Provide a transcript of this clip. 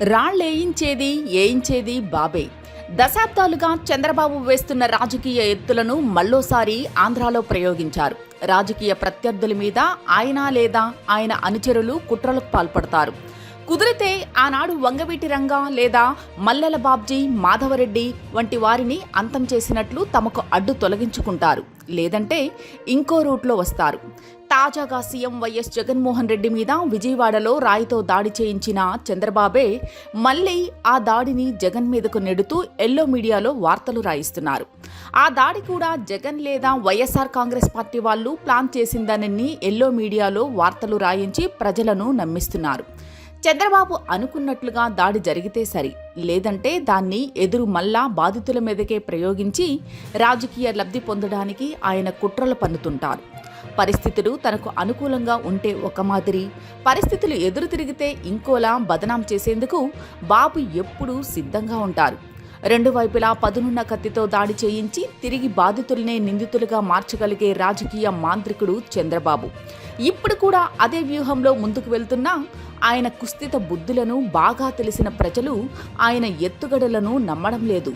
రాళ్ళేయించేది ఏయించేది బాబే. దశాబ్దాలుగా చంద్రబాబు వేస్తున్న రాజకీయ ఎత్తులను మళ్ళోసారి ఆంధ్రాలో ప్రయోగించారు. రాజకీయ ప్రత్యర్థుల మీద ఆయన లేదా ఆయన అనుచరులు కుట్రలకు పాల్పడతారు. కుదిరితే ఆనాడు వంగవీటి రంగా లేదా మల్లెల బాబ్జీ మాధవరెడ్డి వంటి వారిని అంతం చేసినట్లు తమకు అడ్డు తొలగించుకుంటారు. లేదంటే ఇంకో రూట్లో వస్తారు. తాజాగా సీఎం వైఎస్ జగన్మోహన్ రెడ్డి మీద విజయవాడలో రాయితో దాడి చేయించిన చంద్రబాబే మళ్ళీ ఆ దాడిని జగన్ మీదకు నెడుతూ ఎల్లో మీడియాలో వార్తలు రాయిస్తున్నారు. ఆ దాడి కూడా జగన్ లేదా వైఎస్ఆర్ కాంగ్రెస్ పార్టీ వాళ్ళు ప్లాన్ చేసిందనని ఎల్లో మీడియాలో వార్తలు రాయించి ప్రజలను నమ్మిస్తున్నారు. చంద్రబాబు అనుకున్నట్లుగా దాడి జరిగితే సరి. లేదంటే దాన్ని ఎదురు మళ్ళా బాధితుల మీదకే ప్రయోగించి రాజకీయ లబ్ధి పొందడానికి ఆయన కుట్రలు పన్నుతుంటారు. పరిస్థితులు తనకు అనుకూలంగా ఉంటే ఒక మాదిరి. పరిస్థితులు ఎదురు తిరిగితే ఇంకోలా బదనాం చేసేందుకు బాబు ఎప్పుడూ సిద్ధంగా ఉంటారు. రెండు వైపులా పదునున్న కత్తితో దాడి చేయించి తిరిగి బాధితుల్నే నిందితులుగా మార్చగలిగే రాజకీయ మాంత్రికుడు చంద్రబాబు. ఇప్పుడు కూడా అదే వ్యూహంలో ముందుకు వెళ్తున్నా ఆయన కుస్థిత బుద్ధులను బాగా తెలిసిన ప్రజలు ఆయన ఎత్తుగడలను నమ్మడం లేదు.